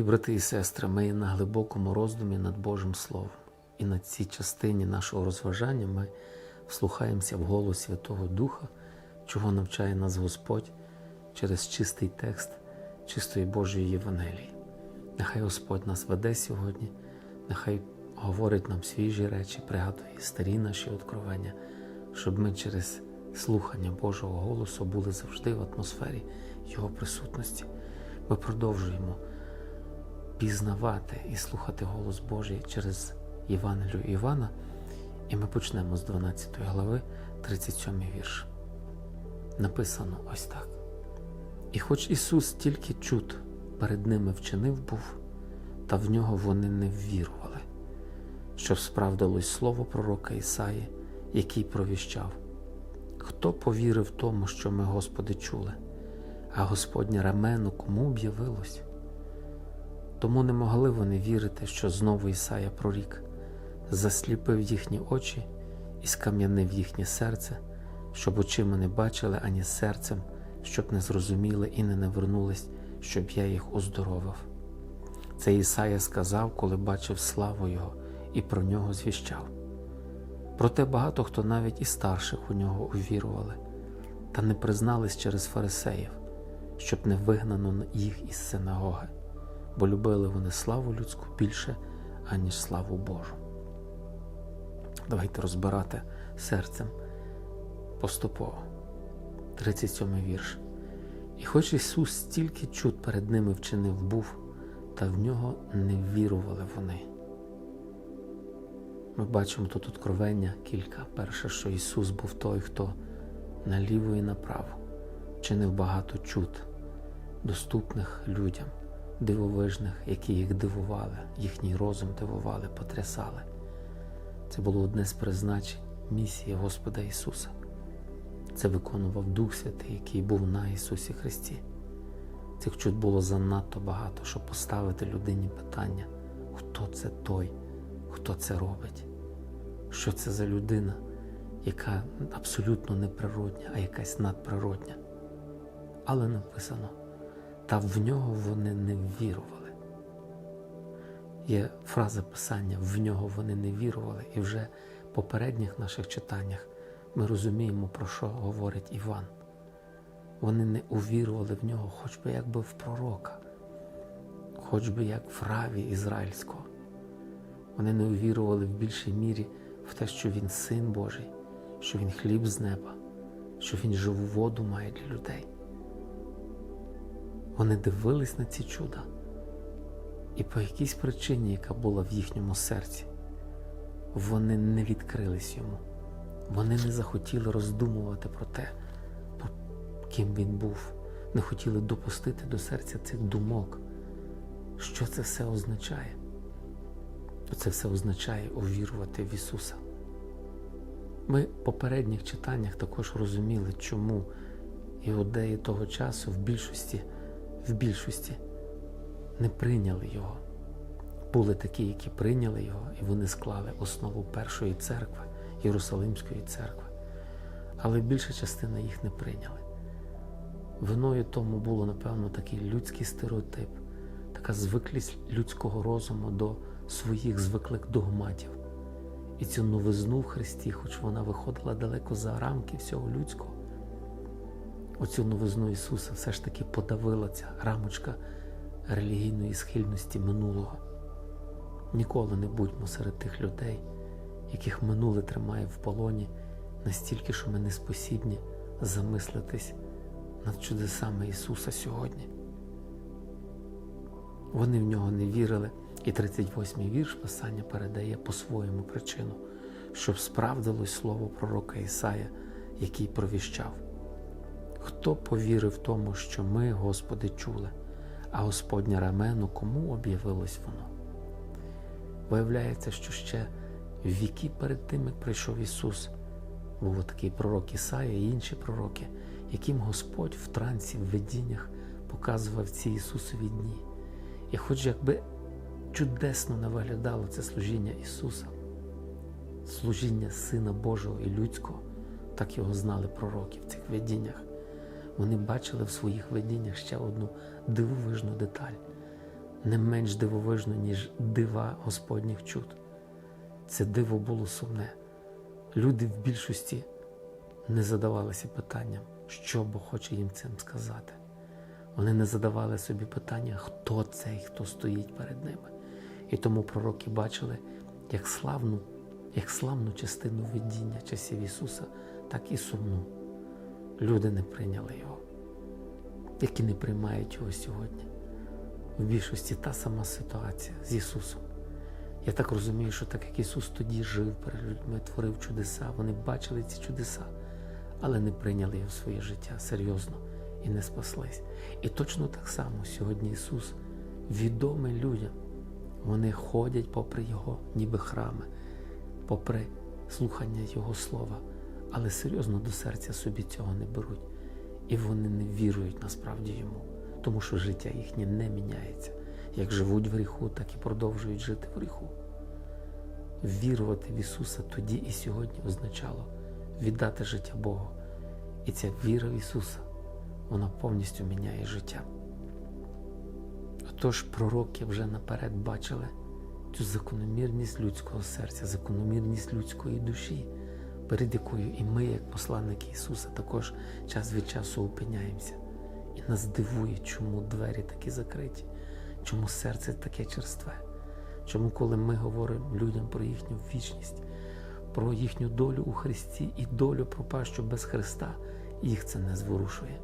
Мої брати і сестри, ми на глибокому роздумі над Божим Словом. І на цій частині нашого розважання ми вслухаємося в голос Святого Духа, чого навчає нас Господь через чистий текст чистої Божої Євангелії. Нехай Господь нас веде сьогодні, нехай говорить нам свіжі речі, пригадує старі наші откровення, щоб ми через слухання Божого голосу були завжди в атмосфері Його присутності. Ми продовжуємо пізнавати і слухати голос Божий через Євангелію Івана, і ми почнемо з 12 глави, 37 вірш. Написано ось так. І хоч Ісус тільки чуд перед ними вчинив був, та в нього вони не ввірували, щоб справдилось слово пророка Ісаї, який провіщав. Хто повірив тому, що ми, Господи, чули, а Господнє рамено кому об'явилось? Тому не могли вони вірити, що знову Ісая прорік, засліпив їхні очі і скам'янив їхнє серце, щоб очима не бачили, ані серцем, щоб не зрозуміли і не навернулись, щоб я їх оздоровив. Це Ісая сказав, коли бачив славу Його і про нього звіщав. Проте багато хто навіть і старших у нього увірували, та не признались через фарисеїв, щоб не вигнано їх із синагоги, бо любили вони славу людську більше, аніж славу Божу. Давайте розбирати серцем поступово. 37 вірш. І хоч Ісус стільки чуд перед ними вчинив був, та в нього не вірували вони. Ми бачимо тут откровення кілька. Перше, що Ісус був той, хто наліво і направо чинив багато чуд, доступних людям, дивовижних, які їх дивували, їхній розум дивували, потрясали. Це було одне з призначень місії Господа Ісуса. Це виконував Дух Святий, який був на Ісусі Христі. Цих чуд було занадто багато, щоб поставити людині питання, хто це той, хто це робить, що це за людина, яка абсолютно неприродня, а якась надприродня. Але написано, та в нього вони не вірували. Є фраза писання в нього вони не вірували, і вже в попередніх наших читаннях ми розуміємо, про що говорить Іван. Вони не увірували в нього, хоч би якби в пророка, хоч би як в раві ізраїльського. Вони не увірували в більшій мірі в те, що він син Божий, що він хліб з неба, що він живу воду має для людей. Вони дивились на ці чуда, і по якійсь причині, яка була в їхньому серці, вони не відкрились йому. Вони не захотіли роздумувати про те, ким він був, не хотіли допустити до серця цих думок. Що це все означає? Це все означає увірувати в Ісуса. Ми в попередніх читаннях також розуміли, чому іудеї того часу в більшості, в більшості не прийняли Його. Були такі, які прийняли Його, і вони склали основу першої церкви, Єрусалимської церкви. Але більша частина їх не прийняли. Виною тому було, напевно, такий людський стереотип, така звиклість людського розуму до своїх звиклих догматів. І цю новизну в Христі, хоч вона виходила далеко за рамки всього людського, оцю новизну Ісуса все ж таки подавила ця рамочка релігійної схильності минулого. Ніколи не будьмо серед тих людей, яких минуле тримає в полоні настільки, що ми не спосібні замислитись над чудесами Ісуса сьогодні. Вони в нього не вірили, і 38-й вірш Писання передає по-своєму причину, щоб справдилось слово пророка Ісая, який провіщав. Хто повірив тому, що ми, Господи, чули, а Господнє рамено кому об'явилось воно? Виявляється, що ще віки перед тим, як прийшов Ісус, був такий пророк Ісая і інші пророки, яким Господь в трансі, в видіннях показував ці Ісусові дні. І хоч якби чудесно не виглядало це служіння Ісуса, служіння Сина Божого і людського, так його знали пророки в цих видіннях. Вони бачили в своїх видіннях ще одну дивовижну деталь. не менш дивовижно, ніж дива Господніх чуд. Це диво було сумне. Люди в більшості не задавалися питанням, що Бог хоче їм цим сказати. Вони не задавали собі питання, хто цей, хто стоїть перед ними. І тому пророки бачили як славну, як славну частину видіння часів Ісуса, так і сумну. Люди не прийняли Його, які не приймають Його сьогодні. В більшості та сама ситуація з Ісусом. Я так розумію, що так як Ісус тоді жив перед людьми, творив чудеса, вони бачили ці чудеса, але не прийняли його в своє життя серйозно і не спаслись. І точно так само сьогодні Ісус відомий людям. Вони ходять попри Його, ніби храми, попри слухання Його слова, але серйозно до серця собі цього не беруть. І вони не вірують насправді йому, тому що життя їхнє не міняється. Як живуть в гріху, так і продовжують жити в гріху. Вірувати в Ісуса тоді і сьогодні означало віддати життя Богу. І ця віра в Ісуса, вона повністю міняє життя. Отож, пророки вже наперед бачили цю закономірність людського серця, закономірність людської душі, перед якою і ми, як посланники Ісуса, також час від часу опиняємося. І нас дивує, чому двері такі закриті, чому серце таке черстве. Чому, коли ми говоримо людям про їхню вічність, про їхню долю у Христі і долю пропащу без Христа, їх це не зворушує.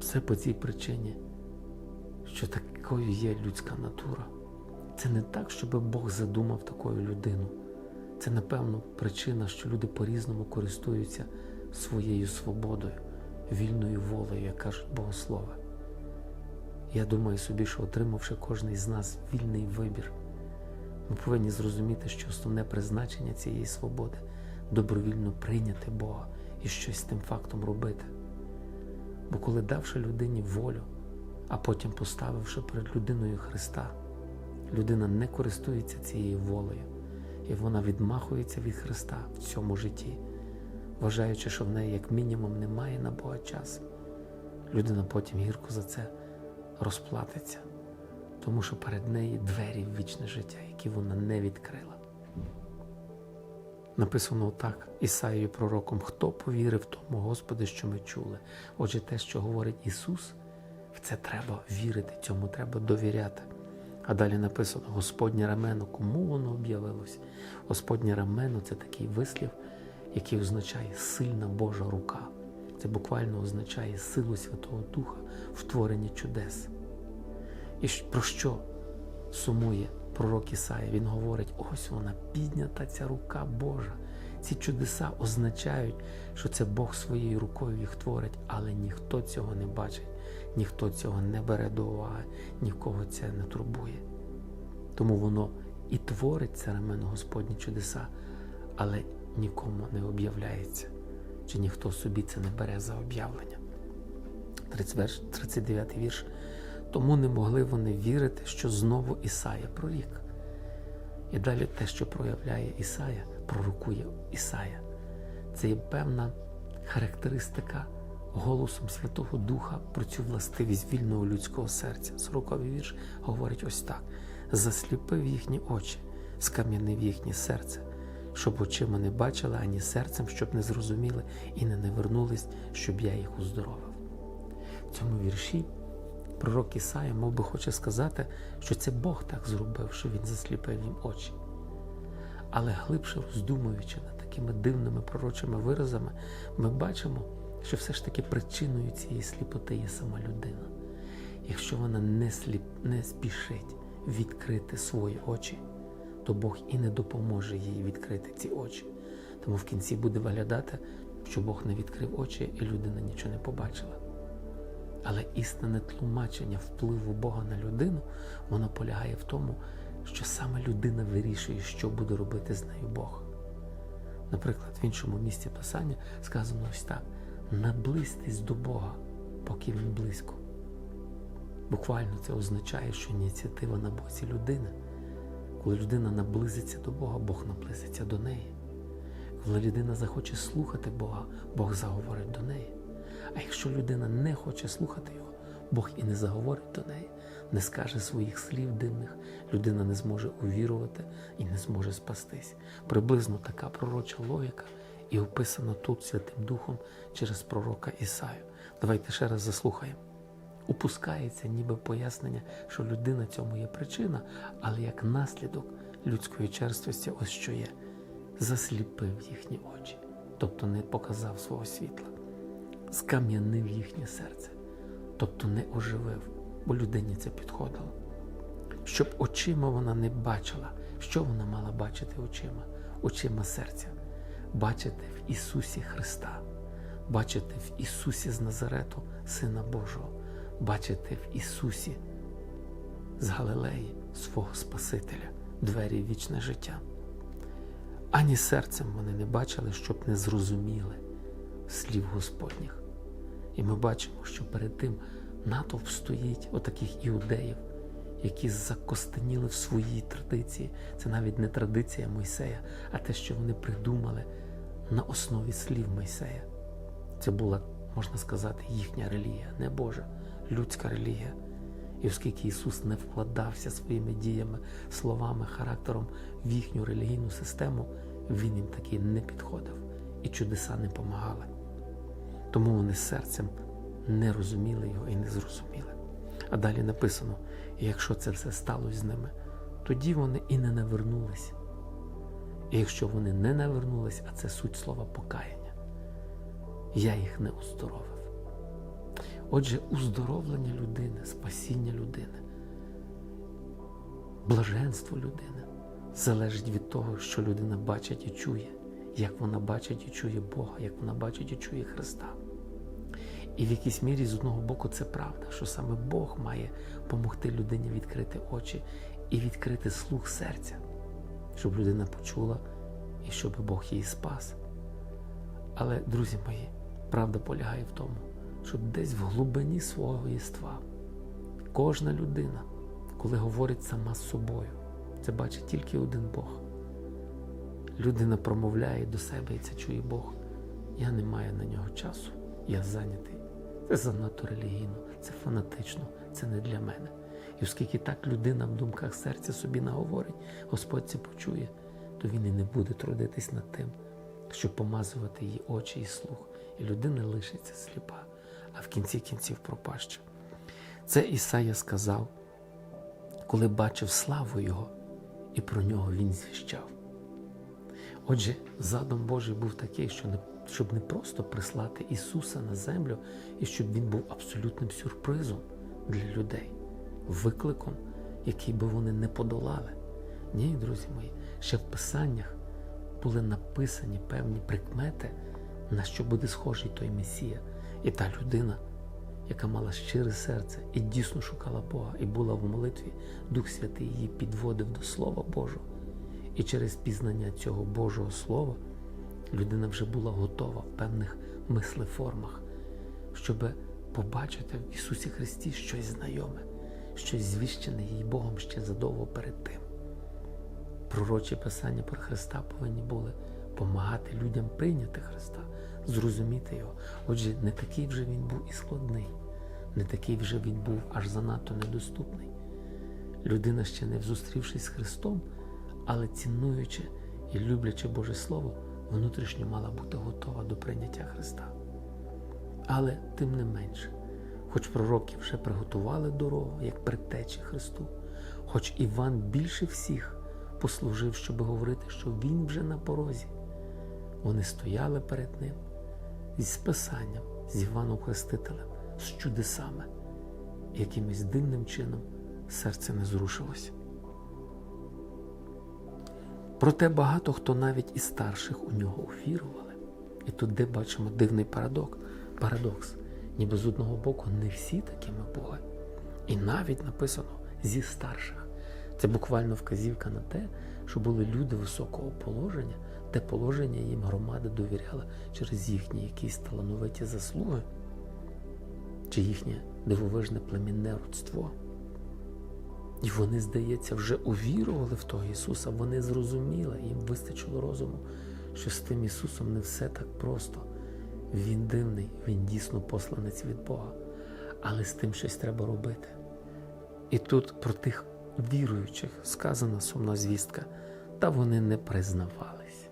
Все по цій причині, що такою є людська натура. Це не так, щоб Бог задумав такою людину. Це, напевно, причина, що люди по-різному користуються своєю свободою, вільною волею, як кажуть богослови. Я думаю собі, що отримавши кожен із нас вільний вибір, ми повинні зрозуміти, що основне призначення цієї свободи добровільно прийняти Бога і щось з тим фактом робити. Бо коли давши людині волю, а потім поставивши перед людиною Христа, людина не користується цією волею, і вона відмахується від Христа в цьому житті, вважаючи, що в неї як мінімум немає на Бога часу. Людина потім гірко за це розплатиться, тому що перед нею двері в вічне життя, які вона не відкрила. Написано так Ісаєю пророком, хто повірив тому, Господи, що ми чули. Отже, те, що говорить Ісус, в це треба вірити, цьому треба довіряти. А далі написано Господнє рамено, кому воно об'явилось? Господнє рамено це такий вислів, який означає сильна Божа рука. Це буквально означає силу Святого Духа в творенні чудес. І про що сумує пророк Ісая? Він говорить: ось вона піднята ця рука Божа. Ці чудеса означають, що це Бог своєю рукою їх творить, але ніхто цього не бачить, ніхто цього не бере до уваги, нікого це не турбує. Тому воно і творить рамено Господні чудеса, але нікому не об'являється чи ніхто собі це не бере за об'явлення. 39 вірш. Тому не могли вони вірити, що знову Ісая прорік. І далі те, що проявляє Ісая, пророкує Ісая. Це є певна характеристика голосом Святого Духа про цю властивість вільного людського серця. Сороковий вірш говорить ось так: засліпив їхні очі, скам'янив їхнє серце щоб очима не бачили, ані серцем, щоб не зрозуміли і не навернулись, щоб я їх уздоровив. В цьому вірші пророк Ісая мов би хоче сказати, що це Бог так зробив, що Він засліпив їм очі. Але глибше роздумуючи над такими дивними пророчими виразами, ми бачимо, що все ж таки причиною цієї сліпоти є сама людина. Якщо вона не, сліп, не спішить відкрити свої очі, то Бог і не допоможе їй відкрити ці очі. Тому в кінці буде виглядати, що Бог не відкрив очі і людина нічого не побачила. Але істинне тлумачення впливу Бога на людину, воно полягає в тому, що саме людина вирішує, що буде робити з нею Бог. Наприклад, в іншому місці Писання сказано ось так: наблизьтесь до Бога, поки Він близько. Буквально це означає, що ініціатива на боці людини. Коли людина наблизиться до Бога, Бог наблизиться до неї. Коли людина захоче слухати Бога, Бог заговорить до неї. А якщо людина не хоче слухати Його, Бог і не заговорить до неї, не скаже своїх слів дивних, людина не зможе увірувати і не зможе спастись. Приблизно така пророча логіка і описана тут Святим Духом через пророка Ісаю. Давайте ще раз заслухаємо. Упускається ніби пояснення, що людина цьому є причина, але як наслідок людської черствості, ось що є, засліпив їхні очі, тобто не показав свого світла, скам'янив їхнє серце, тобто не оживив, бо людині це підходило. Щоб очима вона не бачила, що вона мала бачити очима, очима серця, бачити в Ісусі Христа, бачити в Ісусі з Назарету, Сина Божого, бачити в Ісусі з Галилеї свого Спасителя, двері вічне життя. Ані серцем вони не бачили, щоб не зрозуміли слів Господніх. І ми бачимо, що перед тим натовп стоїть отаких іудеїв, які закостеніли в своїй традиції. Це навіть не традиція Мойсея, а те, що вони придумали на основі слів Мойсея. Це була, можна сказати, їхня релігія, не Божа, людська релігія. І оскільки Ісус не вкладався своїми діями, словами, характером в їхню релігійну систему, Він їм таки не підходив і чудеса не помагали. Тому вони серцем не розуміли його і не зрозуміли. А далі написано: якщо це все сталося з ними, тоді вони і не навернулись. І якщо вони не навернулись, а це суть слова покаяння, я їх не уздоровив. Отже, уздоровлення людини, спасіння людини, блаженство людини залежить від того, що людина бачить і чує, як вона бачить і чує Бога, як вона бачить і чує Христа. І в якійсь мірі з одного боку це правда, що саме Бог має допомогти людині відкрити очі і відкрити слух серця, щоб людина почула і щоб Бог її спас. Але, друзі мої, правда полягає в тому, що десь в глибині свого єства кожна людина, коли говорить сама з собою, це бачить тільки один Бог. Людина промовляє до себе і це чує Бог. Я не маю на нього часу, я зайнятий. Це занадто релігійно, це фанатично, це не для мене. І оскільки так людина в думках серця собі наговорить, Господь це почує, то він і не буде трудитись над тим, щоб помазувати її очі і слух. І людина лишиться сліпа, а в кінці кінців пропаща. Це Ісая сказав, коли бачив славу Його, і про нього він звіщав. Отже, задум Божий був такий, що не, щоб не просто прислати Ісуса на землю, і щоб Він був абсолютним сюрпризом для людей, викликом, який би вони не подолали. Ні, друзі мої, ще в Писаннях були написані певні прикмети, на що буде схожий той Месія. І та людина, яка мала щире серце і дійсно шукала Бога, і була в молитві, Дух Святий її підводив до Слова Божого. І через пізнання цього Божого Слова людина вже була готова в певних мислеформах, щоб побачити в Ісусі Христі щось знайоме, щось звіщене їй Богом ще задовго перед тим. Пророчі писання про Христа повинні були помагати людям прийняти Христа, зрозуміти Його. Отже, не такий вже він був і складний, не такий вже він був аж занадто недоступний. Людина, ще не зустрівшись з Христом, але цінуючи і люблячи Боже Слово, внутрішньо мала бути готова до прийняття Христа. Але тим не менше, хоч пророки вже приготували дорогу, як предтечі Христу, хоч Іван більше всіх послужив, щоб говорити, що Він вже на порозі, вони стояли перед ним з Писанням, з Іваном Хрестителем, з чудесами, якимось дивним чином серце не зрушилося. Проте багато хто навіть із старших у нього увірували. І тут де бачимо дивний. Парадокс. Ніби з одного боку не всі такими були. І навіть написано зі старших. Це буквально вказівка на те, що були люди високого положення, те положення їм громада довіряла через їхні якісь талановиті заслуги, чи їхнє дивовижне племінне родство. І вони, здається, вже увірували в того Ісуса, вони зрозуміли, їм вистачило розуму, що з тим Ісусом не все так просто. Він дивний, Він дійсно посланець від Бога. але з тим щось треба робити. І тут про тих віруючих сказана сумна звістка, та вони не признавались.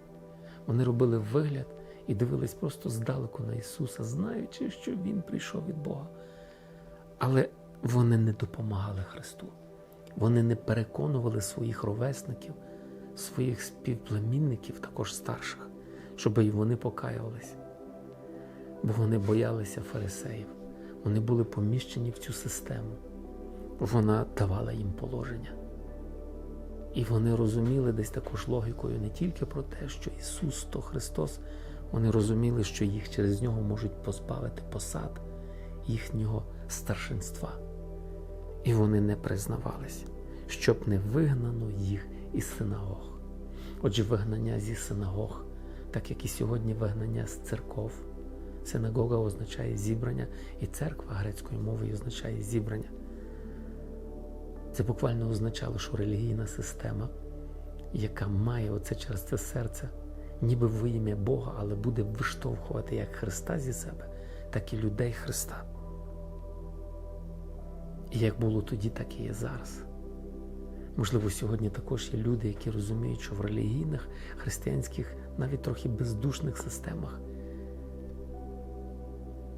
Вони робили вигляд і дивились просто здалеку на Ісуса, знаючи, що Він прийшов від Бога. Але вони не допомагали Христу. Вони не переконували своїх ровесників, своїх співплемінників, також старших, щоб і вони покаювалися. Бо вони боялися фарисеїв. Вони були поміщені в цю систему. Вона давала їм положення. І вони розуміли десь також логікою не тільки про те, що Ісус то Христос, вони розуміли, що їх через нього можуть позбавити посад їхнього старшинства. І вони не признавались, щоб не вигнано їх із синагог. Отже, вигнання зі синагог, так як і сьогодні вигнання з церков. Синагога означає зібрання, і церква грецькою мовою означає зібрання. Це буквально означало, що релігійна система, яка має оце через це серце, ніби в ім'я Бога, але буде виштовхувати як Христа зі себе, так і людей Христа. І як було тоді, так і є зараз. Можливо, сьогодні також є люди, які розуміють, що в релігійних, християнських, навіть трохи бездушних системах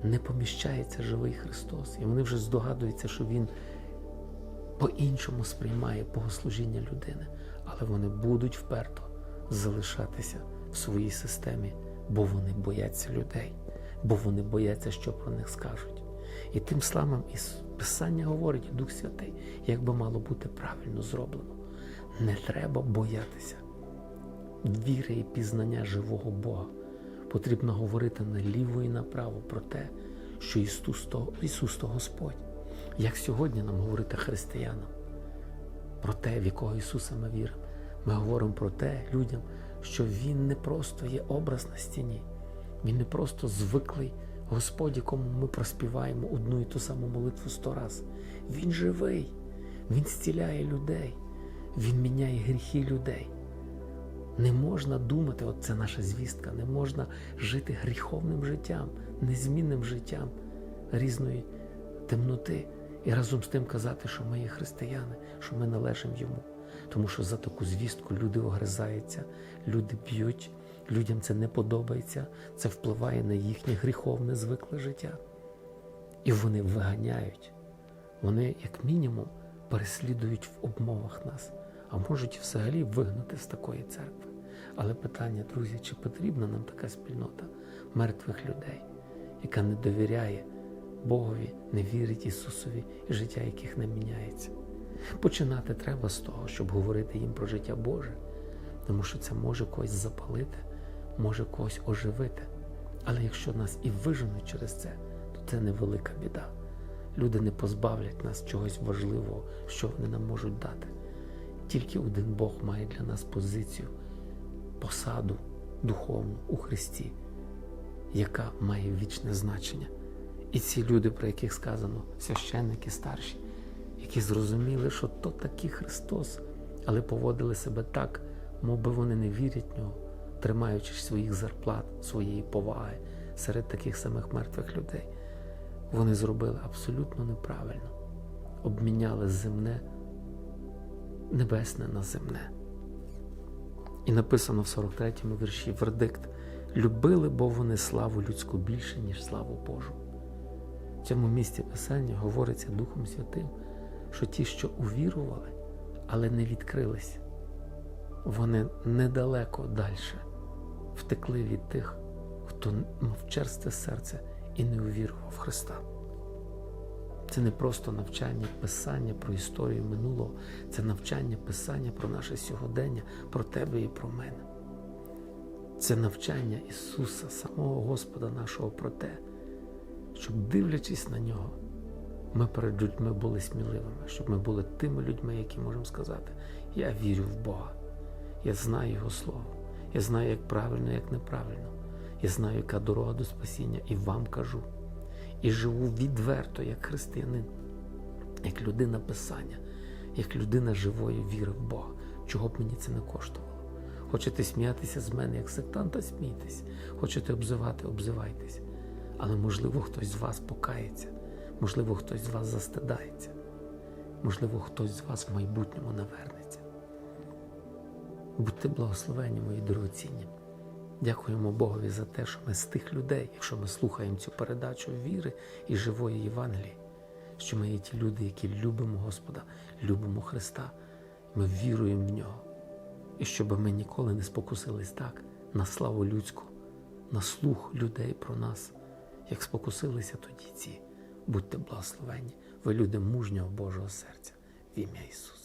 не поміщається живий Христос. І вони вже здогадуються, що Він по-іншому сприймає богослужіння людини, але вони будуть вперто залишатися в своїй системі, бо вони бояться людей, бо вони бояться, що про них скажуть. І тим самим і Писання говорить, Дух Святий, як би мало бути правильно зроблено. Не треба боятися віри і пізнання живого Бога. Потрібно говорити наліво і направо про те, що Ісус то, Ісус то Господь. Як сьогодні нам говорити християнам про те, в якого Ісуса ми віримо. Ми говоримо про те людям, що Він не просто є образ на стіні, Він не просто звиклий Господь, якому ми проспіваємо одну і ту саму молитву сто раз. Він живий, Він зціляє людей, Він міняє гріхи людей. Не можна думати, от це наша звістка, не можна жити гріховним життям, незмінним життям різної темноти. І разом з тим казати, що ми є християни, що ми належимо йому. Тому що за таку звістку люди огризаються, люди б'ють, людям це не подобається, це впливає на їхнє гріховне звикле життя. І вони виганяють. Вони, як мінімум, переслідують в обмовах нас, а можуть взагалі вигнати з такої церкви. Але питання, друзі, чи потрібна нам така спільнота мертвих людей, яка не довіряє Богові, не вірить Ісусові і життя яких не міняється. Починати треба з того, щоб говорити їм про життя Боже, тому що це може когось запалити, може когось оживити. Але якщо нас і виженуть через це, то це невелика біда. Люди не позбавлять нас чогось важливого, що вони нам можуть дати. Тільки один Бог має для нас позицію, посаду духовну у Христі, яка має вічне значення. І ці люди, про яких сказано, священники старші, які зрозуміли, що то такий Христос, але поводили себе так, мов би вони не вірять в нього, тримаючись своїх зарплат, своєї поваги серед таких самих мертвих людей. Вони зробили абсолютно неправильно, обміняли земне, небесне на земне. І написано в 43-му вірші вердикт: любили, бо вони славу людську більше, ніж славу Божу. В цьому місці Писання говориться Духом Святим, що ті, що увірували, але не відкрилися, вони недалеко далі втекли від тих, хто мав черсте серце і не увірував Христа. Це не просто навчання Писання про історію минулого, це навчання Писання про наше сьогодення, про тебе і про мене. Це навчання Ісуса, самого Господа нашого про те, щоб, дивлячись на нього, ми перед людьми були сміливими, щоб ми були тими людьми, які можемо сказати: Я вірю в Бога, я знаю Його Слово, я знаю, як правильно, як неправильно, я знаю, яка дорога до спасіння, і вам кажу. І живу відверто, як християнин, як людина Писання, як людина живої віри в Бога, чого б мені це не коштувало. Хочете сміятися з мене, як сектанта, смійтесь, хочете обзивати, обзивайтесь. Але, можливо, хтось з вас покається, Можливо, хтось з вас застидається. Можливо, хтось з вас в майбутньому навернеться. Будьте благословені, мої дорогоцінні. Дякуємо Богові за те, що ми з тих людей, якщо ми слухаємо цю передачу віри і живої Євангелії, що ми є ті люди, які любимо Господа, любимо Христа, ми віруємо в нього. І щоб ми ніколи не спокусились так на славу людську, на слух людей про нас, як спокусилися тоді ці. Будьте благословені, ви люди мужнього Божого серця в ім'я Ісуса.